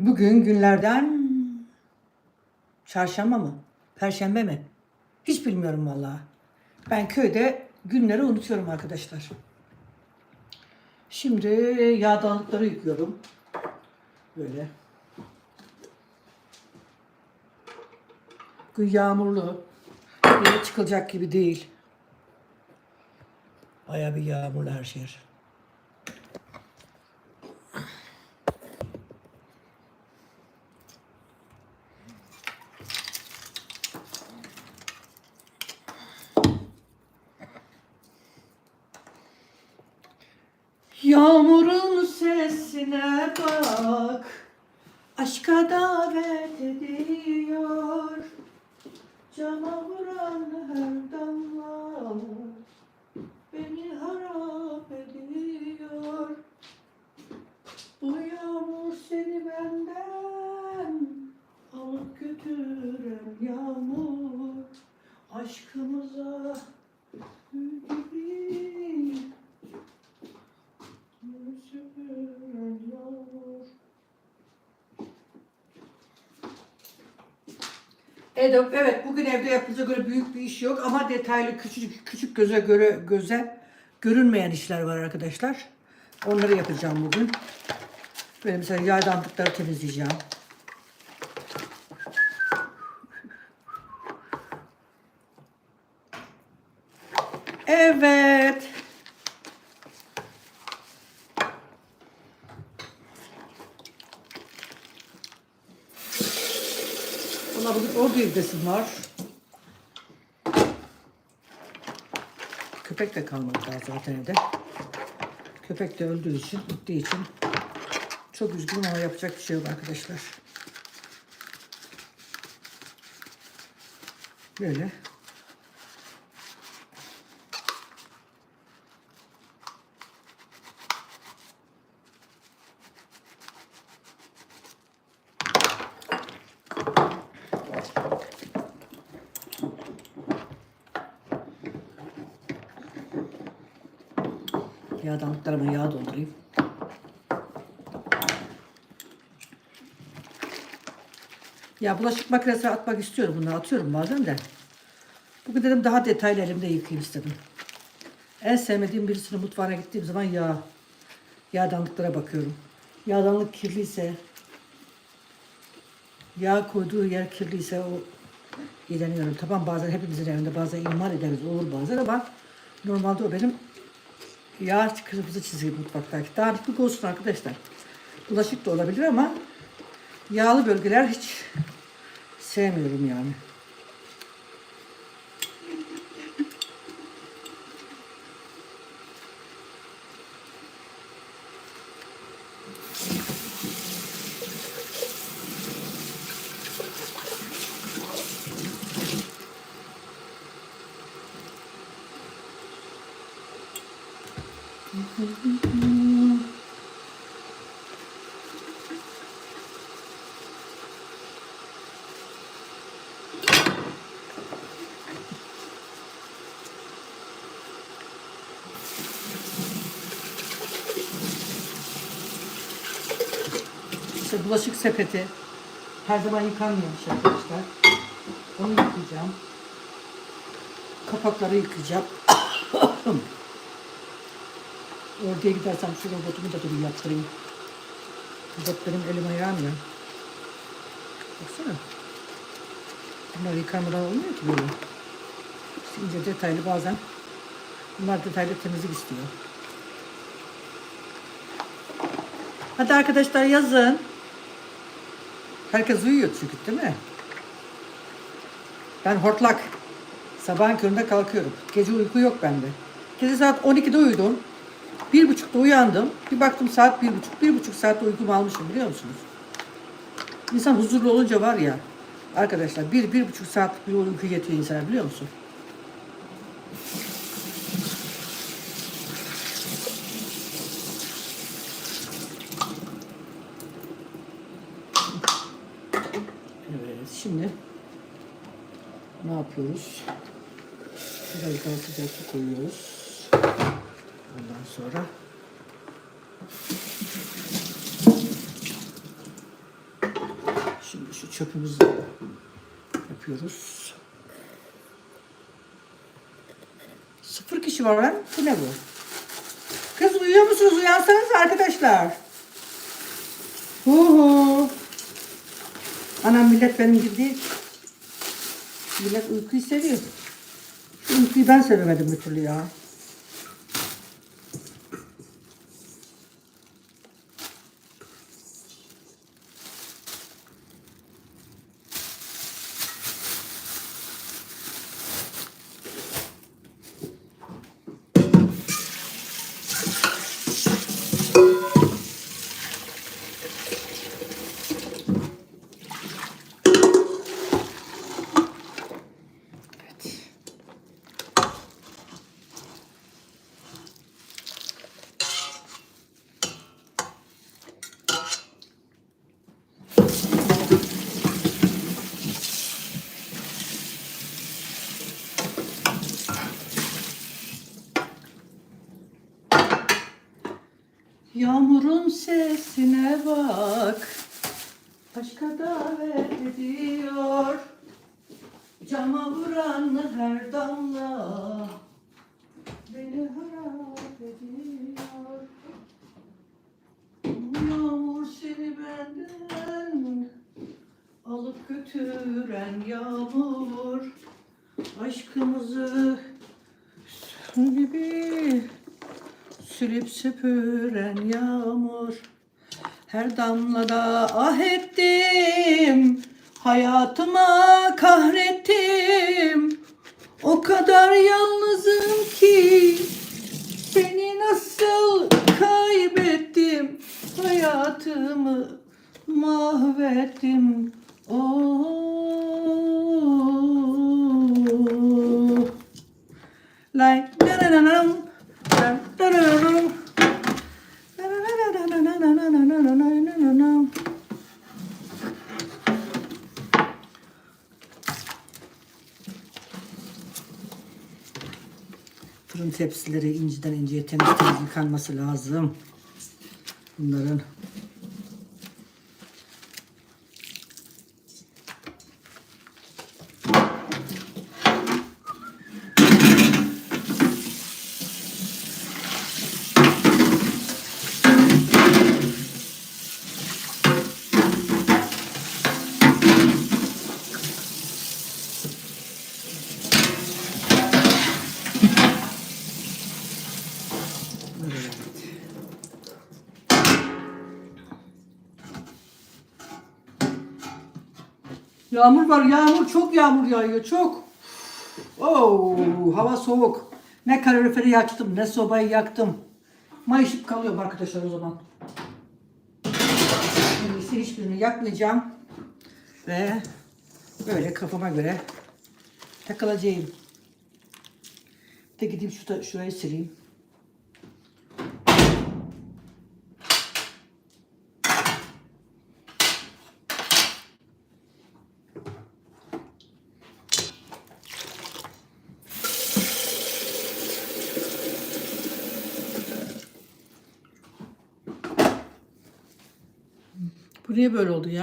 Bugün günlerden çarşamba mı? Perşembe mi? Hiç bilmiyorum vallahi. Ben köyde günleri unutuyorum arkadaşlar. Şimdi yağdanlıkları yıkıyorum. Böyle. Bugün yağmurlu. Yine çıkılacak gibi değil. Bayağı bir yağmurlu her şey. Yağmurun sesine bak. Aşka davet ediyor Cama vuran her damla Beni harap ediyor. Bu yağmur seni benden Alıp götüren yağmur. Aşkımıza gül Evet, evet bugün evde yapılacak göre büyük bir iş yok ama detaylı küçük küçük göze göre göze görünmeyen işler var arkadaşlar. Onları yapacağım bugün. Böyle mesela yağdanlıkları temizleyeceğim. Evet. Ordu evdesim var. Köpek de kalmadı daha zaten evde. Köpek de öldüğü için, gittiği için çok üzgünüm ama yapacak bir şey yok arkadaşlar. Böyle. Yağdanlıklarıma yağ doldurayım. Ya bulaşık makinesine atmak istiyorum bunları atıyorum bazen de. Bugün dedim daha detaylı elimde yıkayayım istedim. En sevmediğim birisinin mutfağına gittiğim zaman yağ. Yağdanlıklara bakıyorum. Yağdanlık kirliyse yağ koyduğu yer kirliyse o ilgileniyorum. Tamam bazen hepimizin evinde bazen ihmal ederiz olur bazen ama normalde o benim yağ kırmızı çizgi mutfaktaki. Dağınıklık olsun arkadaşlar. Bulaşık da olabilir ama yağlı bölgeler hiç sevmiyorum yani. İşte bulaşık sepeti her zaman yıkanmıyormuş arkadaşlar. Onu yıkayacağım. Kapakları yıkayacağım. Oraya gidersem şu robotumu da dur yaptırayım. Robot benim elim ayağım ya. Baksana. Bunlar yıkanmadan olmuyor ki böyle. İnce detaylı bazen. Bunlar detaylı temizlik istiyor. Hadi arkadaşlar yazın. Herkes uyuyor çünkü değil mi? Ben hortlak. Sabahın köründe kalkıyorum. Gece uyku yok bende. Gece saat 12'de uyudum. Bir buçukta uyandım. Bir baktım saat bir buçuk. Bir buçuk saatte uykumu almışım biliyor musunuz? İnsan huzurlu olunca var ya. Arkadaşlar bir, bir buçuk saat bir uyku yetiyor insana biliyor musun? Evet şimdi ne yapıyoruz? Biraz daha sıcak su koyuyoruz. Ondan sonra Şimdi şu çöpümüzü yapıyoruz. Sıfır kişi var lan. Bu ne bu? Kız uyuyor musunuz? Uyansanız arkadaşlar. Hu hu. Anam millet benim gibi değil. Millet uykuyu seviyor. Şu uykuyu ben sevemedim bir türlü ya. Yağmurun sesine bak. Başka davet ediyor. Cama vuran her damla Beni harap ediyor. Yağmur seni benden Alıp götüren yağmur. Aşkımızı gibi Sülüp süpüren yağmur Her damlada ah ettim Hayatıma kahrettim. O kadar yalnızım ki Seni nasıl kaybettim? Hayatımı mahvettim. Oh. Like da da da da da da dam. Da tepsileri inciden inceye temiz temiz yıkanması lazım. Bunların Yağmur var, yağmur çok yağmur yağıyor, çok. Oo, hava soğuk. Ne kaloriferi yaktım, ne sobayı yaktım. Mayışıp kalıyorum arkadaşlar o zaman. İyisi hiçbirini yakmayacağım. Ve böyle kafama göre takılacağım. De gideyim şurada, şurayı sileyim. Bu niye böyle oldu ya?